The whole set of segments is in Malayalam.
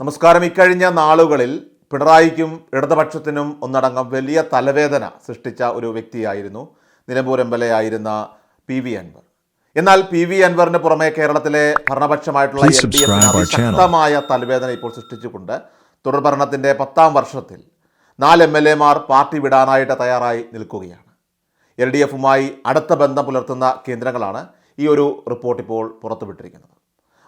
നമസ്കാരം. ഇക്കഴിഞ്ഞ നാളുകളിൽ പിണറായിക്കും ഇടതുപക്ഷത്തിനും ഒന്നടങ്കം വലിയ തലവേദന സൃഷ്ടിച്ച ഒരു വ്യക്തിയായിരുന്നു നിലമ്പൂർ എം എൽ എ ആയിരുന്ന പി വി അൻവർ. എന്നാൽ പി വി അൻവറിന് പുറമെ കേരളത്തിലെ ഭരണപക്ഷമായിട്ടുള്ള ശക്തമായ എൽ ഡി എഫിന് തലവേദന ഇപ്പോൾ സൃഷ്ടിച്ചുകൊണ്ട് തുടർഭരണത്തിന്റെ പത്താം വർഷത്തിൽ നാല് എം എൽ എമാർ പാർട്ടി വിടാനായിട്ട് തയ്യാറായി നിൽക്കുകയാണ്. എൽ ഡി എഫുമായി അടുത്ത ബന്ധം പുലർത്തുന്ന കേന്ദ്രങ്ങളാണ് ഈ ഒരു റിപ്പോർട്ട് ഇപ്പോൾ പുറത്തുവിട്ടിരിക്കുന്നത്.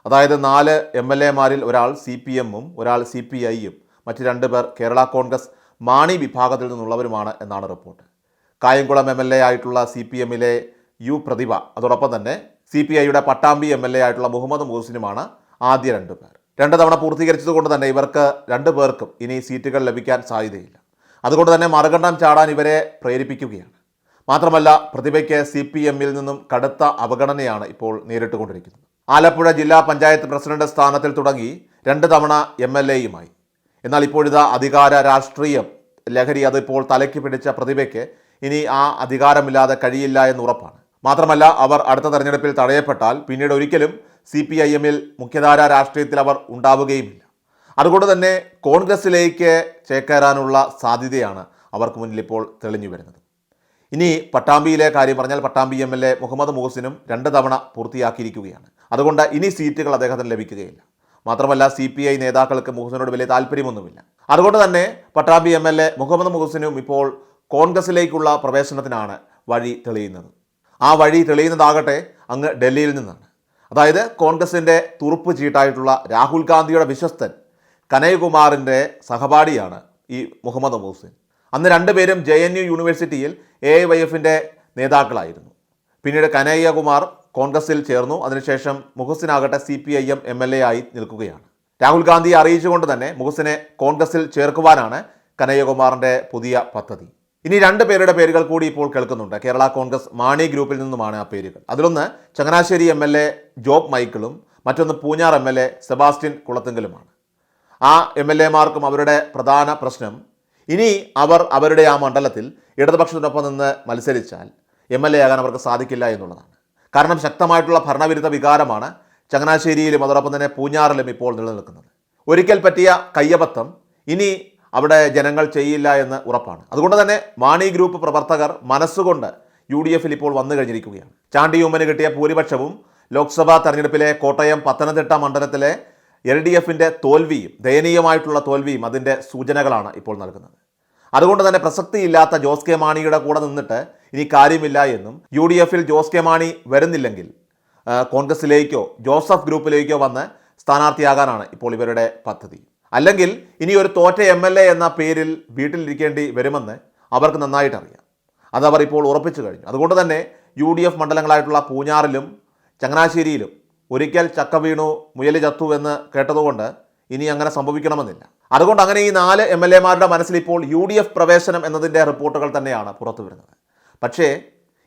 അതായത് നാല് എം എൽ എമാരിൽ ഒരാൾ സി പി എമ്മും ഒരാൾ സി പി ഐയും മറ്റ് രണ്ട് പേർ കേരള കോൺഗ്രസ് മാണി വിഭാഗത്തിൽ നിന്നുള്ളവരുമാണ് എന്നാണ് report. Kayamkulam M L A ആയിട്ടുള്ള സി പി എമ്മിലെ യു പ്രതിഭ അതോടൊപ്പം തന്നെ സി പി ഐയുടെ പട്ടാമ്പി എം എൽ എ ആയിട്ടുള്ള മുഹമ്മദ് മുഹസിനുമാണ് ആദ്യ രണ്ട് പേർ. രണ്ട് തവണ പൂർത്തീകരിച്ചതുകൊണ്ട് തന്നെ ഇവർക്ക് രണ്ട് പേർക്കും ഇനി സീറ്റുകൾ ലഭിക്കാൻ സാധ്യതയില്ല. അതുകൊണ്ട് തന്നെ മറുകണ്ഠം ചാടാൻ ഇവരെ പ്രേരിപ്പിക്കുകയാണ്. മാത്രമല്ല പ്രതിഭയ്ക്ക് സി പി എമ്മിൽ നിന്നും കടുത്ത അവഗണനയാണ് ഇപ്പോൾ നേരിട്ടുകൊണ്ടിരിക്കുന്നത്. ആലപ്പുഴ ജില്ലാ പഞ്ചായത്ത് പ്രസിഡന്റ് സ്ഥാനത്തിൽ തുടങ്ങി രണ്ട് തവണ എം എൽ എയുമായി. എന്നാൽ ഇപ്പോഴിതാ അധികാര രാഷ്ട്രീയം ലഹരി അതിപ്പോൾ തലയ്ക്ക് പിടിച്ച പ്രതിഭയ്ക്ക് ഇനി ആ അധികാരമില്ലാതെ കഴിയില്ല എന്ന് ഉറപ്പാണ്. മാത്രമല്ല അവർ അടുത്ത തെരഞ്ഞെടുപ്പിൽ തടയപ്പെട്ടാൽ പിന്നീട് ഒരിക്കലും സി പി ഐ എമ്മിൽ മുഖ്യധാര രാഷ്ട്രീയത്തിൽ അവർ ഉണ്ടാവുകയുമില്ല. അതുകൊണ്ട് തന്നെ കോൺഗ്രസിലേക്ക് ചേക്കേറാനുള്ള സാധ്യതയാണ് അവർക്ക് മുന്നിൽ ഇപ്പോൾ തെളിഞ്ഞു വരുന്നത്. ഇനി പട്ടാമ്പിയിലെ കാര്യം പറഞ്ഞാൽ Pattambi M L A Muhammad മുഹസിനും രണ്ട് തവണ പൂർത്തിയാക്കിയിരിക്കുകയാണ്. അതുകൊണ്ട് ഇനി സീറ്റുകൾ അദ്ദേഹത്തിന് ലഭിക്കുകയില്ല. മാത്രമല്ല സി പി ഐ നേതാക്കൾക്ക് മുഹസിനോട് വലിയ താല്പര്യമൊന്നുമില്ല. അതുകൊണ്ട് തന്നെ Pattambi M L A Muhammad മുഹസിനും ഇപ്പോൾ കോൺഗ്രസിലേക്കുള്ള പ്രവേശനത്തിനാണ് വഴി തെളിയുന്നത്. ആ വഴി തെളിയുന്നതാകട്ടെ അങ്ങ് ഡൽഹിയിൽ നിന്നാണ്. അതായത് കോൺഗ്രസിന്റെ തുറുപ്പ് ചീട്ടായിട്ടുള്ള രാഹുൽ ഗാന്ധിയുടെ വിശ്വസ്തൻ കനയ്കുമാറിന്റെ സഹപാഠിയാണ് ഈ മുഹമ്മദ് മുഹസിൻ. അന്ന് രണ്ടുപേരും ജെ എൻ യു യൂണിവേഴ്സിറ്റിയിൽ എ വൈ എഫിന്റെ നേതാക്കളായിരുന്നു. പിന്നീട് കനയ്യകുമാർ കോൺഗ്രസിൽ ചേർന്നു. അതിനുശേഷം മുഹസിനാകട്ടെ C P I M M L A ആയി നിൽക്കുകയാണ്. രാഹുൽ ഗാന്ധിയെ അറിയിച്ചുകൊണ്ട് തന്നെ മുഹസിനെ കോൺഗ്രസിൽ ചേർക്കുവാനാണ് കനയ്യകുമാറിന്റെ പുതിയ പദ്ധതി. ഇനി രണ്ട് പേരുടെ പേരുകൾ കൂടി ഇപ്പോൾ കേൾക്കുന്നുണ്ട്. കേരള കോൺഗ്രസ് മാണി ഗ്രൂപ്പിൽ നിന്നുമാണ് ആ പേരുകൾ. അതിലൊന്ന് Changanassery M L A Job മൈക്കിളും മറ്റൊന്ന് Poonjar M L A Sebastian കുളത്തെങ്കിലുമാണ്. ആ എം എൽ എമാർക്കും അവരുടെ പ്രധാന പ്രശ്നം ഇനി അവർ അവരുടെ ആ മണ്ഡലത്തിൽ ഇടതുപക്ഷത്തിനൊപ്പം നിന്ന് മത്സരിച്ചാൽ എം എൽ എ ആകാൻ അവർക്ക് സാധിക്കില്ല എന്നുള്ളതാണ്. കാരണം ശക്തമായിട്ടുള്ള ഭരണവിരുദ്ധ വികാരമാണ് ചങ്ങനാശ്ശേരിയിലും അതോടൊപ്പം തന്നെ പൂഞ്ഞാറിലും ഇപ്പോൾ നിലനിൽക്കുന്നത്. ഒരിക്കൽ പറ്റിയ കയ്യബദ്ധം ഇനി അവിടെ ജനങ്ങൾ ചെയ്യില്ല എന്ന് ഉറപ്പാണ്. അതുകൊണ്ട് തന്നെ മാണി ഗ്രൂപ്പ് പ്രവർത്തകർ മനസ്സുകൊണ്ട് യു ഡി എഫിൽ ഇപ്പോൾ വന്നു കഴിഞ്ഞിരിക്കുകയാണ്. ചാണ്ടി ഉമ്മന് കിട്ടിയ ഭൂരിപക്ഷവും ലോക്സഭാ തെരഞ്ഞെടുപ്പിലെ കോട്ടയം പത്തനംതിട്ട മണ്ഡലത്തിലെ എൽ ഡി എഫിന്റെ തോൽവിയും ദയനീയമായിട്ടുള്ള തോൽവിയും അതിന്റെ സൂചനകളാണ് ഇപ്പോൾ നൽകുന്നത്. അതുകൊണ്ട് തന്നെ പ്രസക്തിയില്ലാത്ത ജോസ് കെ മാണിയുടെ കൂടെ നിന്നിട്ട് ഇനി കാര്യമില്ല എന്നും യു ഡി എഫിൽ ജോസ് കെ മാണി വരുന്നില്ലെങ്കിൽ കോൺഗ്രസിലേക്കോ ജോസഫ് ഗ്രൂപ്പിലേക്കോ വന്ന് സ്ഥാനാർത്ഥിയാകാനാണ് ഇപ്പോൾ ഇവരുടെ പദ്ധതി. അല്ലെങ്കിൽ ഇനി ഒരു തോറ്റ എം എൽ എ എന്ന പേരിൽ വീട്ടിലിരിക്കേണ്ടി വരുമെന്ന് അവർക്ക് നന്നായിട്ട് അറിയാം അതവർ ഇപ്പോൾ ഉറപ്പിച്ചു കഴിഞ്ഞു. അതുകൊണ്ട് തന്നെ യു ഡി എഫ് മണ്ഡലങ്ങളായിട്ടുള്ള പൂഞ്ഞാറിലും ചങ്ങനാശ്ശേരിയിലും ഒരിക്കൽ ചക്ക വീണു മുയൽ ചത്തു എന്ന് കേട്ടതുകൊണ്ട് ഇനി അങ്ങനെ സംഭവിക്കണമെന്നില്ല. അതുകൊണ്ട് അങ്ങനെ ഈ നാല് എം എൽ എമാരുടെ മനസ്സിൽ ഇപ്പോൾ യു ഡി എഫ് പ്രവേശനം എന്നതിന്റെ റിപ്പോർട്ടുകൾ തന്നെയാണ് പുറത്തു വരുന്നത്. പക്ഷേ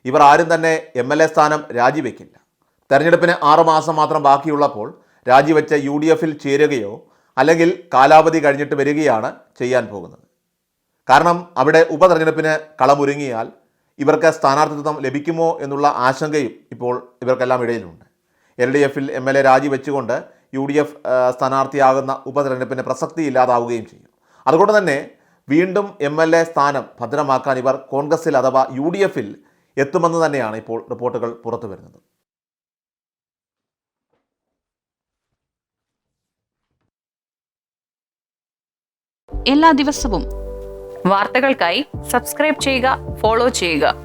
ഇവർ ആരും തന്നെ എം എൽ എ സ്ഥാനം രാജിവെക്കില്ല. തെരഞ്ഞെടുപ്പിന് ആറുമാസം മാത്രം ബാക്കിയുള്ളപ്പോൾ രാജിവെച്ച് യു ഡി എഫിൽ ചേരുകയോ അല്ലെങ്കിൽ കാലാവധി കഴിഞ്ഞിട്ട് വരികയാണ് ചെയ്യാൻ പോകുന്നത്. കാരണം അവിടെ ഉപതെരഞ്ഞെടുപ്പിന് കളമൊരുങ്ങിയാൽ ഇവർക്ക് സ്ഥാനാർത്ഥിത്വം ലഭിക്കുമോ എന്നുള്ള ആശങ്കയും ഇപ്പോൾ ഇവർക്കെല്ലാം ഇടയിലുണ്ട്. എൽ ഡി എഫിൽ എം എൽ എ രാജിവെച്ചുകൊണ്ട് യു ഡി എഫ് സ്ഥാനാർത്ഥിയാകുന്ന ഉപതെരഞ്ഞെടുപ്പിന് പ്രസക്തി ഇല്ലാതാവുകയും ചെയ്യും. അതുകൊണ്ട് തന്നെ വീണ്ടും എം എൽ എ സ്ഥാനം ഭദ്രമാക്കാൻ ഇവർ കോൺഗ്രസിൽ അഥവാ യു ഡി എഫിൽ എത്തുമെന്ന് തന്നെയാണ് ഇപ്പോൾ റിപ്പോർട്ടുകൾ പുറത്തു വരുന്നത്. എല്ലാ ദിവസവും വാർത്തകൾക്കായി സബ്സ്ക്രൈബ് ചെയ്യുക ഫോളോ ചെയ്യുക.